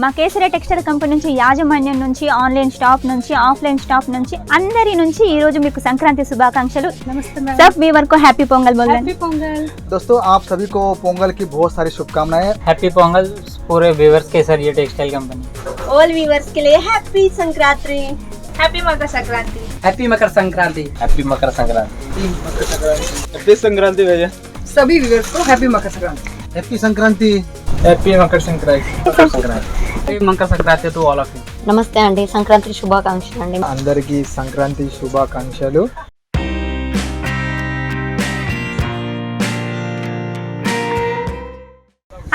మా kesari textile company నుంచి యాజమాన్యం నుంచి ఆన్లైన్ స్టాప్ నుంచి ఆఫ్లైన్ స్టాప్ నుంచి అందరి నుంచి ఈ రోజు మీకు సంక్రాంతి శుభాకాంక్షలు नमस्ते मैम సబ్ మీ వరకు హ్యాపీ పొంగల్ బోల్ हैप्पी पोंगल दोस्तों आप सभी को पोंगल की बहुत सारी शुभकामनाएं हैप्पी पोंगल पूरे व्यूवर्स के सर ये टेक्सटाइल कंपनी ऑल व्यूवर्स के लिए happy Sankranti happy Makar Sankranti happy Makar Sankranti happy Makar Sankranti happy Sankranti भैया सभी व्यूअर्स को हैप्पी मकर संक्रांति हैप्पी संक्रांति నమస్తే అండి సంక్రాంతి శుభాకాంక్షలు అండి. అందరికీ సంక్రాంతి శుభాకాంక్షలు.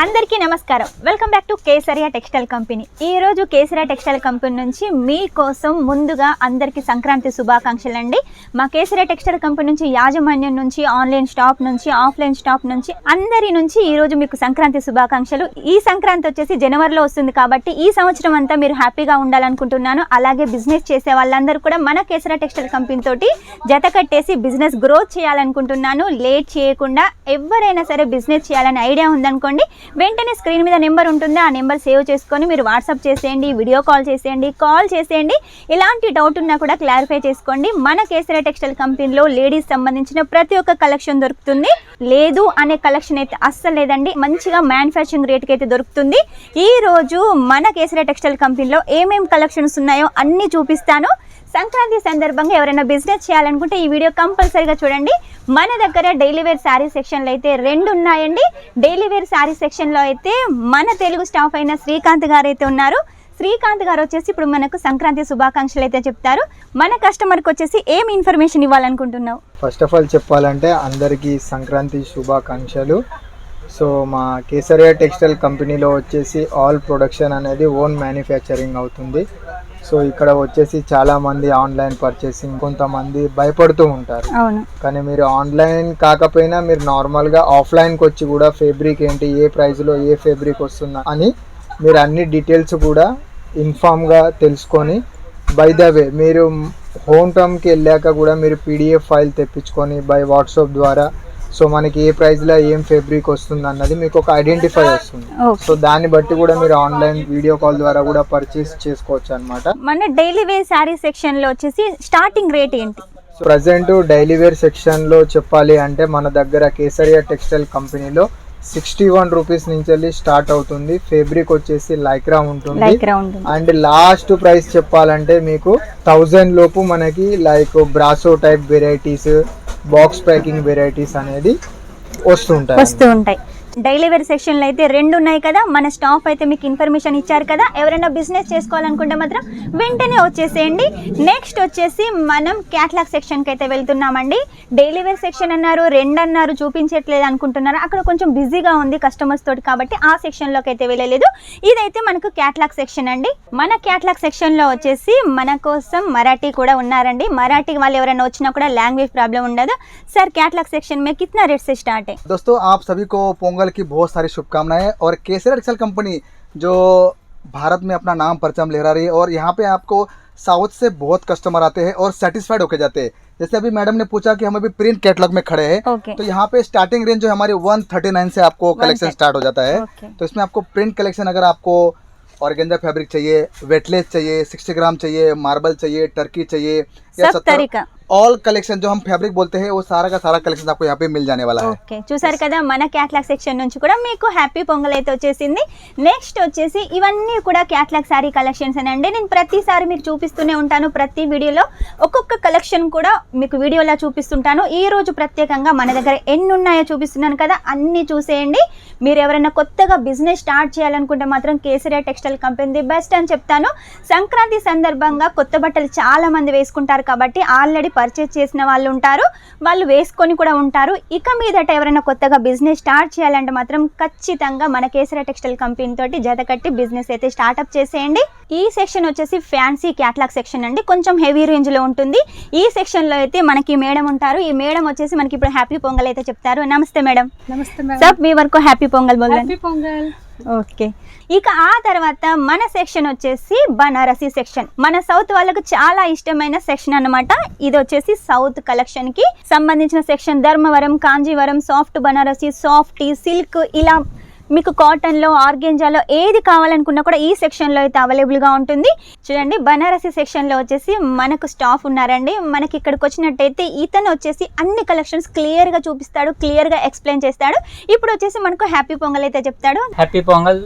అందరికీ నమస్కారం. Welcome back to Kesariya textile company ఈ రోజు కేసరియా టెక్స్టైల్ కంపెనీ నుంచి మీకోసం ముందుగా అందరికీ సంక్రాంతి శుభాకాంక్షలు అండి మా కేసరియా టెక్స్టైల్ కంపెనీ నుంచి యాజమాన్యం నుంచి ఆన్లైన్ స్టాప్ నుంచి ఆఫ్లైన్ స్టాప్ నుంచి అందరి నుంచి ఈరోజు మీకు సంక్రాంతి శుభాకాంక్షలు. ఈ సంక్రాంతి వచ్చేసి జనవరిలో వస్తుంది కాబట్టి ఈ సంవత్సరం అంతా మీరు హ్యాపీగా ఉండాలనుకుంటున్నాను. అలాగే బిజినెస్ చేసే వాళ్ళందరూ కూడా మన కేసరియా టెక్స్టైల్ కంపెనీ తోటి జత కట్టేసి బిజినెస్ గ్రోత్ చేయాలనుకుంటున్నాను. లేట్ చేయకుండా ఎవరైనా సరే బిజినెస్ చేయాలని ఐడియా ఉందనుకోండి వెంటనే స్క్రీన్ మీద నెంబర్ ఉంటుంది. ఆ నెంబర్ సేవ్ చేసుకొని మీరు వాట్సాప్ చేసేయండి వీడియో కాల్ చేసేయండి కాల్ చేసేయండి. ఎలాంటి డౌట్ ఉన్నా కూడా క్లారిఫై చేసుకోండి. మన కేసరి టెక్స్టైల్ కంపెనీలో లేడీస్ సంబంధించిన ప్రతి ఒక్క కలెక్షన్ దొరుకుతుంది. లేదు అనే కలెక్షన్ అయితే అస్సలు లేదండి. మంచిగా మ్యానుఫ్యాక్చరింగ్ రేట్కి అయితే దొరుకుతుంది. ఈ రోజు మన కేసరి టెక్స్టైల్ కంపెనీలో ఏమేమి కలెక్షన్స్ ఉన్నాయో అన్నీ చూపిస్తాను. సంక్రాంతి సందర్భంగా ఎవరైనా బిజినెస్ చేయాలనుకుంటే ఈ వీడియో కంపల్సరీగా చూడండి. మన దగ్గర డైలీ వేర్ శారీ సెక్షన్లో అయితే రెండు ఉన్నాయండి. డైలీ వేర్ శారీ సెక్షన్లో అయితే మన తెలుగు స్టాఫ్ అయిన శ్రీకాంత్ గారు అయితే ఉన్నారు. శ్రీకాంత్ గారు వచ్చేసి ఇప్పుడు మనకు సంక్రాంతి శుభాకాంక్షలు అయితే చెప్తారు. మన కస్టమర్కి వచ్చేసి ఏం ఇన్ఫర్మేషన్ ఇవ్వాలనుకుంటున్నావు? ఫస్ట్ ఆఫ్ ఆల్ చెప్పాలంటే అందరికీ సంక్రాంతి శుభాకాంక్షలు. సో మా కేసరియా టెక్స్టైల్ కంపెనీలో వచ్చేసి ఆల్ ప్రొడక్షన్ అనేది ఓన్ మ్యానుఫ్యాక్చరింగ్ అవుతుంది. సో ఇక్కడ వచ్చేసి చాలామంది ఆన్లైన్ పర్చేసింగ్ కొంతమంది భయపడుతూ ఉంటారు. కానీ మీరు ఆన్లైన్ కాకపోయినా మీరు నార్మల్గా ఆఫ్లైన్కి వచ్చి కూడా ఫేబ్రిక్ ఏంటి ఏ ప్రైస్లో ఏ ఫేబ్రిక్ వస్తుందా అని మీరు అన్ని డీటెయిల్స్ కూడా ఇన్ఫామ్గా తెలుసుకొని బై ద వే మీరు హోమ్ టర్మ్కి వెళ్ళాక కూడా మీరు పీడిఎఫ్ ఫైల్ తెప్పించుకొని బై వాట్సాప్ ద్వారా సో మనకి ఏ ప్రైస్లో ఏం ఫేబ్రిక్ వస్తుంది అన్నది మీకు ఒక ఐడెంటిఫై వస్తుంది. సో దాన్ని బట్టి కూడా మీరు ఆన్లైన్ వీడియో కాల్ ద్వారా కూడా పర్చేస్ చేసుకోవచ్చు అనమాట మన డైలీ వేర్ శారీ సెక్షన్లో వచ్చేసి స్టార్టింగ్ రేట్ ఏంటి? సో ప్రజెంట్ డైలీ వేర్ సెక్షన్లో చెప్పాలి అంటే మన దగ్గర కేసరియా టెక్స్టైల్ కంపెనీలో సిక్స్టీ వన్ రూపీస్ నుంచి వెళ్ళి స్టార్ట్ అవుతుంది. ఫేబ్రిక్ వచ్చేసి లైక్రా ఉంటుంది. అండ్ లాస్ట్ ప్రైస్ చెప్పాలంటే మీకు థౌజండ్ లోపు మనకి like brasso type varieties box packing varieties అనేది వస్తుంటాయి. వస్తూ ఉంటాయి. డైలీ వేర్ సెక్షన్లో అయితే రెండు ఉన్నాయి కదా మన స్టాఫ్ అయితే మీకు ఇన్ఫర్మేషన్ ఇచ్చారు కదా ఎవరైనా బిజినెస్ చేసుకోవాలనుకుంటే మాత్రం వెంటనే వచ్చేసేయండి నెక్స్ట్ వచ్చేసి మనం క్యాట్లాగ్ సెక్షన్కి అయితే వెళ్తున్నామండి డైలీ వేర్ సెక్షన్ అన్నారు రెండు అన్నారు చూపించట్లేదు అనుకుంటున్నారు అక్కడ కొంచెం బిజీగా ఉంది కస్టమర్స్ తోటి కాబట్టి ఆ సెక్షన్లోకి అయితే వెళ్ళలేదు ఇదైతే మనకు క్యాట్లాగ్ సెక్షన్ అండి మన క్యాట్లాగ్ సెక్షన్లో వచ్చేసి మన కోసం మరాఠీ కూడా ఉన్నారండి మరాఠీ వాళ్ళు ఎవరైనా వచ్చినా కూడా లాంగ్వేజ్ ప్రాబ్లం ఉండదు సార్ క్యాట్లాగ్ సెక్షన్ में कितना रेट से स्टार्ट है दोस्तों आप सभी को पोंगल की बहुत सारी शुभकामनाएँ और केसर एक्सल कंपनी जो भारत में अपना नाम परचम लहरा रही है और यहाँ पे आपको साउथ से बहुत कस्टमर आते हैं और सेटिस्फाइड होके जाते हैं। जैसे अभी मैडम ने पूछा कि हम अभी प्रिंट कैटलॉग में खड़े हैं ओके तो यहाँ पे स्टार्टिंग रेंज जो हमारी 139 से आपको कलेक्शन स्टार्ट हो जाता है। ओके तो इसमें आपको प्रिंट कलेक्शन अगर आपको ऑर्गेंजा फैब्रिक चाहिए वेटलेस चाहिए 60 ग्राम चाहिए मार्बल चाहिए टर्की चाहिए सब 70 तरीका ऑल कलेक्शन जो हम फैब्रिक बोलते हैं वो सारा का सारा कलेक्शन आपको यहाँ पे मिल जाने वाला है ఓకే చూసారు కదా మన క్యాట్లాగ్ సెక్షన్ నుంచి కూడా మీకు హ్యాపీ పొంగల్ అయితే వచ్చేసింది నెక్స్ట్ వచ్చేసి ఇవన్నీ కూడా క్యాట్లాగ్ శారీ కలెక్షన్స్ అండి నేను ప్రతిసారి మీకు చూపిస్తూనే ఉంటాను ప్రతి వీడియోలో ఒక్కొక్క కలెక్షన్ కూడా మీకు వీడియోలా చూపిస్తుంటాను ఈ రోజు ప్రత్యేకంగా మన దగ్గర ఎన్ని ఉన్నాయో చూపిస్తున్నాను కదా అన్ని చూసేయండి మీరు ఎవరైనా కొత్తగా బిజినెస్ స్టార్ట్ చేయాలనుకుంటే మాత్రం Kesariya textile company the best అని చెప్తాను సంక్రాంతి సందర్భంగా కొత్త బట్టలు చాలా మంది వేసుకుంటారు ఉంటారు కాబట్టి ఆల్రెడీ పర్చేస్ చేసిన వాళ్ళు ఉంటారు వాళ్ళు వేసుకొని కూడా ఉంటారు. ఇక మీదట ఎవరైనా కొత్తగా బిజినెస్ స్టార్ట్ చేయాలంటే మాత్రం ఖచ్చితంగా మన కేసర టెక్స్టైల్ కంపెనీ తోటి జతకట్టి బిజినెస్ అయితే స్టార్ట్అప్ చేసేయండి. ఈ సెక్షన్ వచ్చేసి ఫ్యాన్సీ క్యాట్లాగ్ సెక్షన్ అండి. కొంచెం హెవీ రేంజ్లో ఉంటుంది. ఈ సెక్షన్లో అయితే మనకి మేడం ఉంటారు. ఈ మేడం వచ్చేసి మనకి ఇప్పుడు హ్యాపీ పొంగల్ అయితే చెప్తారు. నమస్తే మేడం. నమస్తే సార్ మీ వరకు హ్యాపీ పొంగల్ బోల్ హ్యాపీ పొంగల్. ఓకే. ఇక ఆ తర్వాత మన సెక్షన్ వచ్చేసి బనారసి సెక్షన్. మన సౌత్ వాళ్ళకు చాలా ఇష్టమైన సెక్షన్ అన్నమాట. ఇది వచ్చేసి సౌత్ కలెక్షన్కి సంబంధించిన section. Dharmavaram Kanjeevaram soft Banarasi soft silk ఇలా మీకు కాటన్లో ఆర్గెంజాలో ఏది కావాలనుకున్నా కూడా ఈ సెక్షన్లో అయితే అవైలబుల్గా ఉంటుంది. చూడండి బనారసి సెక్షన్లో వచ్చేసి మనకు స్టాఫ్ ఉన్నారండి. మనకి ఇక్కడికి వచ్చినట్టయితే ఇతను వచ్చేసి అన్ని కలెక్షన్స్ క్లియర్గా చూపిస్తాడు క్లియర్గా ఎక్స్ప్లెయిన్ చేస్తాడు. ఇప్పుడు వచ్చేసి మనకు హ్యాపీ పొంగల్ అయితే చెప్తాడు. Happy Pongal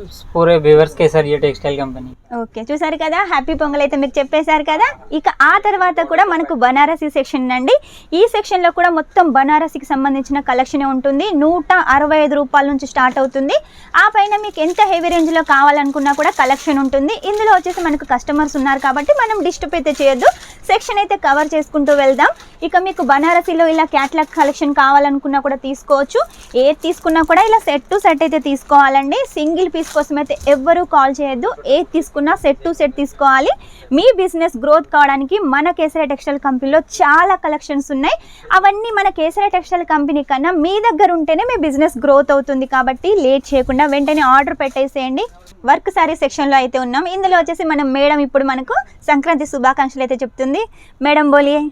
textile company. Okay చూసారు కదా హ్యాపీ పొంగల్ అయితే మీకు చెప్పేశారు కదా. ఇక ఆ తర్వాత కూడా మనకు బనారసి సెక్షన్ అండి. ఈ సెక్షన్లో కూడా మొత్తం బనారసికి సంబంధించిన కలెక్షన్ ఉంటుంది. నూట అరవై ఐదు రూపాయల నుంచి స్టార్ట్ అవుతుంది. ఆ పైన మీకు ఎంత హెవీ రేంజ్లో కావాలనుకున్నా కూడా కలెక్షన్ ఉంటుంది. ఇందులో వచ్చేసి మనకు కస్టమర్స్ ఉన్నారు కాబట్టి మనం డిస్టర్బ్ అయితే చేయొద్దు. సెక్షన్ అయితే కవర్ చేసుకుంటూ వెళ్దాం. ఇక మీకు బనారసిలో ఇలా క్యాట్లాగ్ కలెక్షన్ కావాలనుకున్నా కూడా తీసుకోవచ్చు. ఏది తీసుకున్నా కూడా ఇలా సెట్ టు సెట్ అయితే తీసుకోవాలండి. సింగిల్ పీస్ కోసం అయితే ఎవ్వరూ కాల్ చేయొద్దు. ఏది తీసుకున్నా సెట్ టు సెట్ తీసుకోవాలి. మీ బిజినెస్ గ్రోత్ కావడానికి మన కేసరి టెక్స్టైల్ కంపెనీలో చాలా కలెక్షన్స్ ఉన్నాయి. అవన్నీ మన కేసరి టెక్స్టైల్ కంపెనీ కన్నా మీ దగ్గర ఉంటేనే మీ బిజినెస్ గ్రోత్ అవుతుంది కాబట్టి లేట్ చేయకుండా వెంటనే ఆర్డర్ పెట్టేసేయండి. వర్క్ సారీ సెక్షన్లో అయితే ఉన్నాం. ఇందులో వచ్చేసి మనం మేడం ఇప్పుడు మనకు సంక్రాంతి శుభాకాంక్షలు అయితే చెప్తుంది. మేడం బోలియే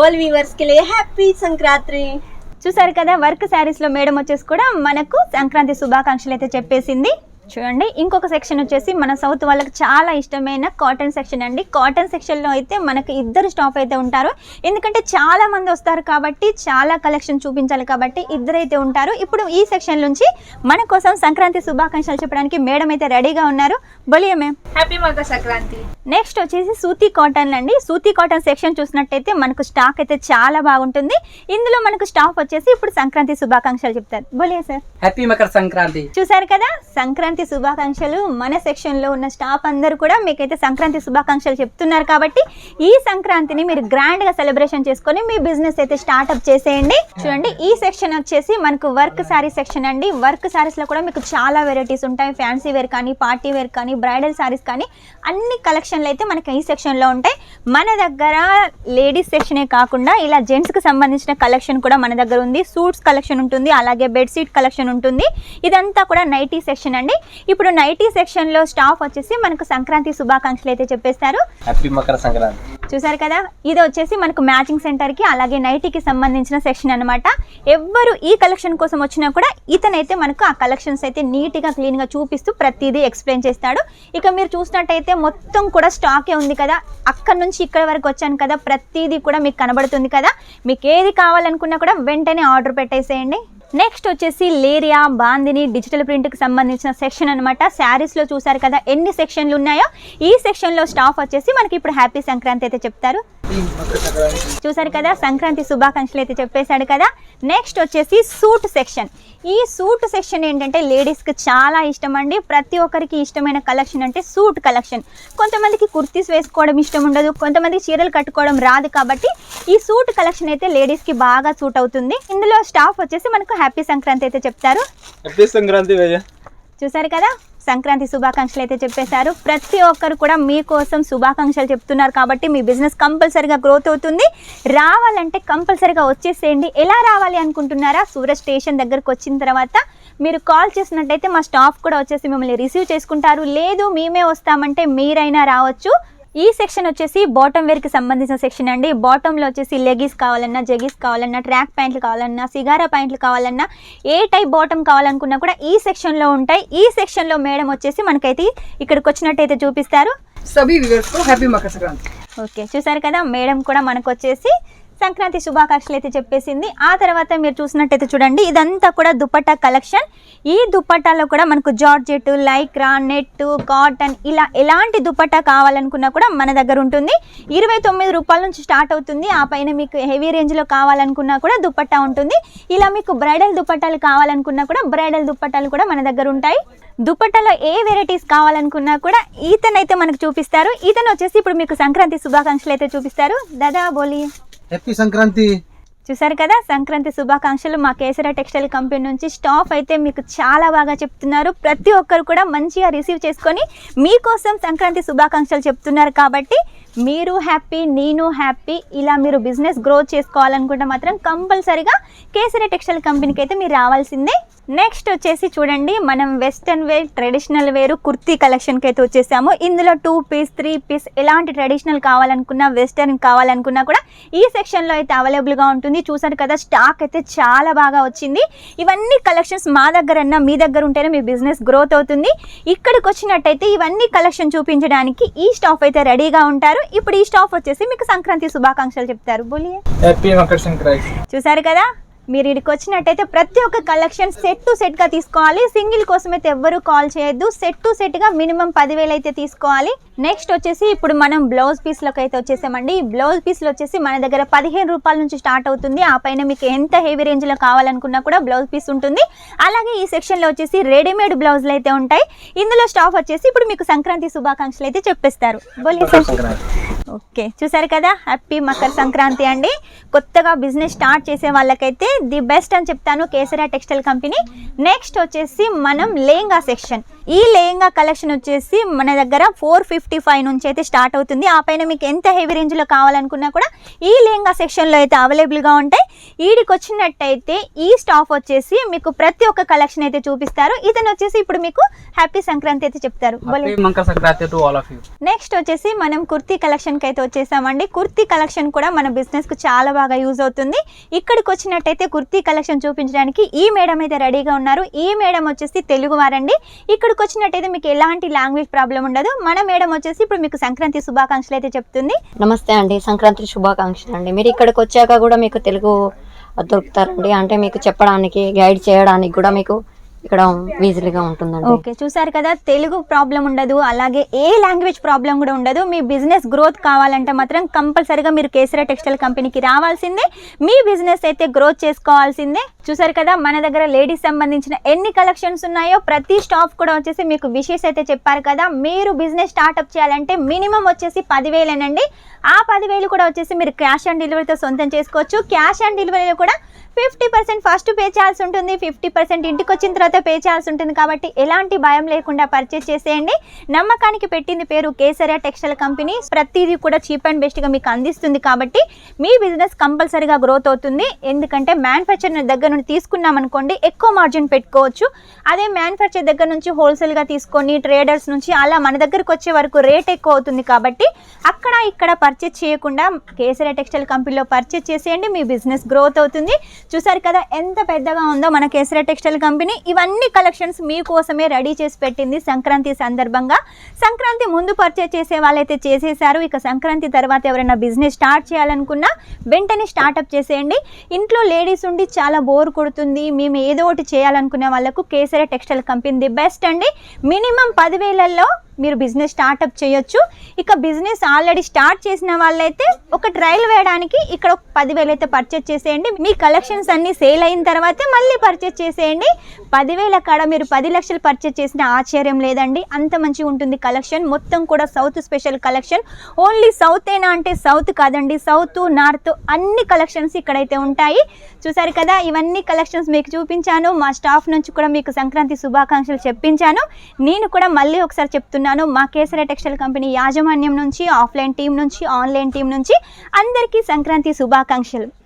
ఆల్ వీవర్స్కి హ్యాపీ సంక్రాంతి. చూసారు కదా వర్క్ శారీస్లో మేడం వచ్చేసి కూడా మనకు సంక్రాంతి శుభాకాంక్షలు అయితే చెప్పేసింది. చూడండి. ఇంకొక సెక్షన్ వచ్చేసి మన సౌత్ వాళ్ళకి చాలా ఇష్టమైన కాటన్ సెక్షన్ అండి. కాటన్ సెక్షన్లో అయితే మనకి ఇద్దరు స్టాఫ్ అయితే ఉంటారు. ఎందుకంటే చాలా మంది వస్తారు కాబట్టి చాలా కలెక్షన్ చూపించాలి కాబట్టి ఇద్దరైతే ఉంటారు. ఇప్పుడు ఈ సెక్షన్ నుంచి మన కోసం సంక్రాంతి శుభాకాంక్షలు చెప్పడానికి మేడం అయితే రెడీగా ఉన్నారు. బొలియ మేమ్ హ్యాపీ మకర సంక్రాంతి నెక్స్ట్ వచ్చేసి సూతి కాటన్ అండి సూతి కాటన్ సెక్షన్ చూసినట్టయితే మనకు స్టాక్ అయితే చాలా బాగుంటుంది. ఇందులో మనకు స్టాఫ్ వచ్చేసి ఇప్పుడు సంక్రాంతి శుభాకాంక్షలు చెప్తారు. బొలియ సార్ హ్యాపీ మకర సంక్రాంతి చూసారు కదా? సంక్రాంతి శుభాకాంక్షలు. మన సెక్షన్లో ఉన్న స్టాఫ్ అందరూ కూడా మీకైతే సంక్రాంతి శుభాకాంక్షలు చెప్తున్నారు కాబట్టి ఈ సంక్రాంతిని మీరు గ్రాండ్గా సెలబ్రేషన్ చేసుకొని మీ బిజినెస్ అయితే స్టార్ట్అప్ చేసేయండి. చూడండి ఈ సెక్షన్ వచ్చేసి మనకు వర్క్ శారీ సెక్షన్ అండి. వర్క్ శారీస్లో కూడా మీకు చాలా వెరైటీస్ ఉంటాయి. ఫ్యాన్సీ వేర్ కానీ పార్టీ వేర్ కానీ బ్రైడల్ శారీస్ కానీ అన్ని కలెక్షన్లు అయితే మనకి ఈ సెక్షన్లో ఉంటాయి. మన దగ్గర లేడీస్ సెక్షనే కాకుండా ఇలా జెంట్స్కి సంబంధించిన కలెక్షన్ కూడా మన దగ్గర ఉంది. సూట్స్ కలెక్షన్ ఉంటుంది. అలాగే బెడ్షీట్ కలెక్షన్ ఉంటుంది. ఇదంతా కూడా నైటీ సెక్షన్ అండి. ఇప్పుడు నైటీ సెక్షన్లో స్టాఫ్ వచ్చేసి మనకు సంక్రాంతి శుభాకాంక్షలు అయితే చెప్పేస్తారు. హ్యాపీ మకర సంక్రాంతి. చూసారు కదా? ఇది వచ్చేసి మనకు మ్యాచింగ్ సెంటర్కి అలాగే నైటీకి సంబంధించిన సెక్షన్ అనమాట ఎవ్వరు ఈ కలెక్షన్ కోసం వచ్చినా కూడా ఇతనైతే మనకు ఆ కలెక్షన్స్ అయితే నీట్గా క్లీన్గా చూపిస్తూ ప్రతిదీ ఎక్స్ప్లెయిన్ చేస్తాడు. ఇక మీరు చూసినట్టయితే మొత్తం కూడా స్టాకే ఉంది కదా? అక్కడ నుంచి ఇక్కడ వరకు వచ్చాను కదా? ప్రతిదీ కూడా మీకు కనబడుతుంది కదా? మీకు ఏది కావాలనుకున్నా కూడా వెంటనే ఆర్డర్ పెట్టేసేయండి. నెక్స్ట్ వచ్చేసి లేరియా బాందిని డిజిటల్ ప్రింట్కి సంబంధించిన సెక్షన్ అనమాట శారీస్లో చూసారు కదా ఎన్ని సెక్షన్లు ఉన్నాయో? ఈ సెక్షన్లో స్టాఫ్ వచ్చేసి మనకి ఇప్పుడు హ్యాపీ సంక్రాంతి అయితే చెప్తారు. చూసారు కదా సంక్రాంతి శుభాకాంక్షలు అయితే చెప్పేశాడు కదా. నెక్స్ట్ వచ్చేసి సూట్ సెక్షన్ ఈ సూట్ సెక్షన్ ఏంటంటే లేడీస్కి చాలా ఇష్టం అండి. ప్రతి ఒక్కరికి ఇష్టమైన కలెక్షన్ అంటే సూట్ కలెక్షన్ కొంతమందికి కుర్తీస్ వేసుకోవడం ఇష్టం ఉండదు కొంతమంది చీరలు కట్టుకోవడం రాదు కాబట్టి ఈ సూట్ కలెక్షన్ అయితే లేడీస్కి బాగా సూట్ అవుతుంది. ఇందులో స్టాఫ్ వచ్చేసి మనకు హ్యాపీ సంక్రాంతి అయితే చెప్తారు. హ్యాపీ సంక్రాంతి చూసారు కదా? సంక్రాంతి శుభాకాంక్షలు అయితే చెప్పేశారు. ప్రతి ఒక్కరు కూడా మీకోసం శుభాకాంక్షలు చెప్తున్నారు కాబట్టి మీ బిజినెస్ కంపల్సరిగా గ్రోత్ అవుతుంది. రావాలంటే కంపల్సరిగా వచ్చేసేయండి. ఎలా రావాలి అనుకుంటున్నారా? సూరజ్ స్టేషన్ దగ్గరకు వచ్చిన తర్వాత మీరు కాల్ చేసినట్టయితే మా స్టాఫ్ కూడా వచ్చేసి మిమ్మల్ని రిసీవ్ చేసుకుంటారు. లేదు మేమే వస్తామంటే మీరైనా రావచ్చు. ఈ సెక్షన్ వచ్చేసి బాటమ్ వేర్కి సంబంధించిన సెక్షన్ అండి. బాటంలో వచ్చేసి లెగీస్ కావాలన్నా జెగీస్ కావాలన్నా ట్రాక్ ప్యాంట్లు కావాలన్నా సిగారా ప్యాంట్లు కావాలన్నా ఏ టైప్ బాటమ్ కావాలనుకున్నా కూడా ఈ సెక్షన్లో ఉంటాయి. ఈ సెక్షన్లో మేడం వచ్చేసి మనకైతే ఇక్కడికి వచ్చినట్టయితే చూపిస్తారు. ఓకే చూసారు కదా? మేడం కూడా మనకు వచ్చేసి సంక్రాంతి శుభాకాంక్షలు అయితే చెప్పేసింది. ఆ తర్వాత మీరు చూసినట్టయితే చూడండి ఇదంతా కూడా దుపట్టా కలెక్షన్. ఈ దుపట్టాలో కూడా మనకు జార్జెట్ లైక్రా నెట్ కాటన్ ఇలా ఎలాంటి దుపట్టా కావాలనుకున్నా కూడా మన దగ్గర ఉంటుంది. ఇరవై తొమ్మిది రూపాయల నుంచి స్టార్ట్ అవుతుంది. ఆ పైన మీకు హెవీ రేంజ్లో కావాలనుకున్నా కూడా దుపట్టా ఉంటుంది. ఇలా మీకు బ్రైడల్ దుపట్టాలు కావాలనుకున్నా కూడా బ్రైడల్ దుపట్టాలు కూడా మన దగ్గర ఉంటాయి. దుపట్టాలో ఏ వెరైటీస్ కావాలనుకున్నా కూడా ఈతనైతే మనకు చూపిస్తారు. ఈతను వచ్చేసి ఇప్పుడు మీకు సంక్రాంతి శుభాకాంక్షలు అయితే చూపిస్తారు. దాదా బోలి. హ్యాపీ సంక్రాంతి చూసారు కదా సంక్రాంతి శుభాకాంక్షలు మా కేసరా టెక్స్టైల్ కంపెనీ నుంచి. స్టాఫ్ అయితే మీకు చాలా బాగా చెప్తున్నారు. ప్రతి ఒక్కరు కూడా మంచిగా రిసీవ్ చేసుకొని మీకోసం సంక్రాంతి శుభాకాంక్షలు చెప్తున్నారు కాబట్టి మీరు హ్యాపీ నేను హ్యాపీ ఇలా మీరు బిజినెస్ గ్రో చేసుకోవాలనుకుంటే మాత్రం కంపల్సరిగా కేసరి టెక్స్టైల్ కంపెనీకి అయితే మీరు రావాల్సిందే. నెక్స్ట్ వచ్చేసి చూడండి మనం వెస్ట్రన్ వేర్ ట్రెడిషనల్ వేరు కుర్తీ కలెక్షన్కి అయితే వచ్చేసాము. ఇందులో టూ పీస్ త్రీ పీస్ ఎలాంటి ట్రెడిషనల్ కావాలనుకున్నా వెస్టర్న్ కావాలనుకున్నా కూడా ఈ సెక్షన్లో అయితే అవైలబుల్గా ఉంటుంది. చూసారు కదా స్టాక్ అయితే చాలా బాగా వచ్చింది. ఇవన్నీ కలెక్షన్స్ మా దగ్గర మీ దగ్గర ఉంటేనే మీ బిజినెస్ గ్రోత్ అవుతుంది. ఇక్కడికి వచ్చినట్టయితే ఇవన్నీ కలెక్షన్ చూపించడానికి ఈ స్టాఫ్ అయితే రెడీగా ఉంటారు. ఇప్పుడు ఈ స్టాఫ్ వచ్చేసి మీకు సంక్రాంతి శుభాకాంక్షలు చెప్తారు. బోలియే. హ్యాపీ మకర సంక్రాంతి చూసారు కదా? మీరు ఇక్కడికి వచ్చినట్టయితే ప్రతి ఒక్క కలెక్షన్ సెట్ టు సెట్గా తీసుకోవాలి. సింగిల్ కోసం అయితే ఎవ్వరూ కాల్ చేయొద్దు. సెట్ టు సెట్గా మినిమం పదివేలు అయితే తీసుకోవాలి. నెక్స్ట్ వచ్చేసి ఇప్పుడు మనం బ్లౌజ్ పీస్లోకి అయితే వచ్చేసామండి. ఈ బ్లౌజ్ పీస్లో వచ్చేసి మన దగ్గర పదిహేను రూపాయల నుంచి స్టార్ట్ అవుతుంది. ఆ పైన మీకు ఎంత హెవీ రేంజ్లో కావాలనుకున్నా కూడా బ్లౌజ్ పీస్ ఉంటుంది. అలాగే ఈ సెక్షన్లో వచ్చేసి రెడీమేడ్ బ్లౌజ్లు అయితే ఉంటాయి. ఇందులో స్టాఫ్ వచ్చేసి ఇప్పుడు మీకు సంక్రాంతి శుభాకాంక్షలు అయితే చెప్పేస్తారు. బోలే సార్. ఓకే. చూసారు కదా? హ్యాపీ మకర సంక్రాంతి అండి. కొత్తగా బిజినెస్ స్టార్ట్ చేసే వాళ్ళకైతే ది బెస్ట్ అని చెప్తాను కేసరా టెక్స్టైల్ కంపెనీ. నెక్స్ట్ వచ్చేసి మనం లేంగా సెక్షన్. ఈ లేంగా కలెక్షన్ వచ్చేసి మన దగ్గర ఫోర్ ఫిఫ్టీ ఫైవ్ నుంచి అయితే స్టార్ట్ అవుతుంది. ఆ పైన మీకు ఎంత హెవీ రేంజ్లో కావాలనుకున్నా కూడా ఈ లేంగా సెక్షన్లో అయితే అవైలబుల్గా ఉంటాయి. ఈడికి వచ్చినట్టయితే ఈ స్టాఫ్ వచ్చేసి మీకు ప్రతి ఒక్క కలెక్షన్ అయితే చూపిస్తారు. ఇతను వచ్చేసి ఇప్పుడు మీకు హ్యాపీ సంక్రాంతి అయితే చెప్తారు. నెక్స్ట్ వచ్చేసి మనం కుర్తీ కలెక్షన్కి అయితే వచ్చేసామండి. కుర్తీ కలెక్షన్ కూడా మన బిజినెస్కు చాలా బాగా యూజ్ అవుతుంది. ఇక్కడికి వచ్చినట్టయితే కుర్తీ కలెక్షన్ చూపించడానికి ఈ మేడం అయితే రెడీగా ఉన్నారు. ఈ మేడం వచ్చేసి తెలుగు వారండి. ఇక్కడికి వచ్చినట్టయితే మీకు ఎలాంటి లాంగ్వేజ్ ప్రాబ్లం ఉండదు. మన మేడం వచ్చేసి ఇప్పుడు మీకు సంక్రాంతి శుభాకాంక్షలు అయితే చెప్తుంది. నమస్తే అండి. సంక్రాంతి శుభాకాంక్షలు అండి. మీరు ఇక్కడికి వచ్చాక కూడా మీకు తెలుగు దొరుకుతారండి. అంటే మీకు చెప్పడానికి గైడ్ చేయడానికి కూడా మీకు ఇక్కడ ఈజీగా ఉంటుందండి. ఓకే చూసారు కదా తెలుగు ప్రాబ్లం ఉండదు అలాగే ఏ లాంగ్వేజ్ ప్రాబ్లం కూడా ఉండదు. మీ బిజినెస్ గ్రోత్ కావాలంటే మాత్రం కంపల్సరీగా మీరు కేసరా టెక్స్టైల్ కంపెనీకి రావాల్సిందే. మీ బిజినెస్ అయితే గ్రోత్ చేసుకోవాల్సిందే. చూసారు కదా మన దగ్గర లేడీస్ సంబంధించిన ఎన్ని కలెక్షన్స్ ఉన్నాయో ప్రతి స్టాఫ్ కూడా వచ్చేసి మీకు విషెస్ అయితే చెప్పారు కదా. మీరు బిజినెస్ స్టార్ట్అప్ చేయాలంటే మినిమం వచ్చేసి పదివేలేనండి. ఆ పదివేలు కూడా వచ్చేసి మీరు క్యాష్ ఆన్ డెలివరీతో సొంతం చేసుకోవచ్చు. క్యాష్ ఆన్ డెలివరీలో కూడా ఫిఫ్టీ పర్సెంట్ ఫస్ట్ పే చేయాల్సి ఉంటుంది. ఫిఫ్టీ పర్సెంట్ ఇంటికి వచ్చిన తర్వాత పే చేయాల్సి ఉంటుంది కాబట్టి ఎలాంటి భయం లేకుండా పర్చేస్ చేసేయండి. నమ్మకానికి పెట్టింది పేరు కేసరియా టెక్స్టైల్ కంపెనీ. ప్రతిదీ కూడా చీప్ అండ్ బెస్ట్గా మీకు అందిస్తుంది కాబట్టి మీ బిజినెస్ కంపల్సరీగా గ్రోత్ అవుతుంది. ఎందుకంటే మ్యానుఫ్యాక్చర్ దగ్గర నుండి తీసుకున్నాం అనుకోండి ఎక్కువ మార్జిన్ పెట్టుకోవచ్చు. అదే మ్యానుఫ్యాక్చర్ దగ్గర నుంచి హోల్సేల్గా తీసుకొని ట్రేడర్స్ నుంచి అలా మన దగ్గరకు వచ్చే వరకు రేట్ ఎక్కువ అవుతుంది కాబట్టి అక్కడ ఇక్కడ పర్చేస్ చేయకుండా కేసరి టెక్స్టైల్ కంపెనీలో పర్చేస్ చేసేయండి మీ బిజినెస్ గ్రోత్ అవుతుంది. చూసారు కదా ఎంత పెద్దగా ఉందో మన కేసరి టెక్స్టైల్ కంపెనీ. ఇవన్నీ కలెక్షన్స్ మీకోసమే రెడీ చేసి పెట్టింది సంక్రాంతి సందర్భంగా. సంక్రాంతి ముందు పర్చేజ్ చేసే వాళ్ళైతే చేసేసారు ఇక సంక్రాంతి తర్వాత ఎవరైనా బిజినెస్ స్టార్ట్ చేయాలనుకున్నా వెంటనే స్టార్ట్అప్ చేసేయండి. ఇంట్లో లేడీస్ ఉండి చాలా బోర్ కొడుతుంది. మేము ఏదో ఒకటి చేయాలనుకునే వాళ్ళకు Kesari textile company the best అండి. మినిమం పదివేలలో మీరు బిజినెస్ స్టార్ట్అప్ చేయొచ్చు. ఇక బిజినెస్ ఆల్రెడీ స్టార్ట్ చేసిన వాళ్ళైతే ఒక ట్రయల్ వేయడానికి ఇక్కడ ఒక పదివేలు అయితే పర్చేస్ చేసేయండి. మీ కలెక్షన్స్ అన్నీ సేల్ అయిన తర్వాత మళ్ళీ పర్చేస్ చేసేయండి. పదివేల కాడ మీరు పది లక్షలు పర్చేస్ చేసిన ఆశ్చర్యం లేదండి. అంత మంచిగా ఉంటుంది కలెక్షన్. మొత్తం కూడా south special collection. Only south ఏనా అంటే సౌత్ కాదండి. సౌత్ నార్త్ అన్ని కలెక్షన్స్ ఇక్కడైతే ఉంటాయి. చూసారు కదా ఇవన్నీ కలెక్షన్స్ మీకు చూపించాను. మా స్టాఫ్ నుంచి కూడా మీకు సంక్రాంతి శుభాకాంక్షలు చెప్పించాను. నేను కూడా మళ్ళీ ఒకసారి చెప్తున్నాను మా కేసరి టెక్స్టైల్ కంపెనీ యాజమాన్యం నుంచి ఆఫ్లైన్ టీం నుంచి ఆన్లైన్ టీం నుంచి అందరికీ సంక్రాంతి శుభాకాంక్షలు.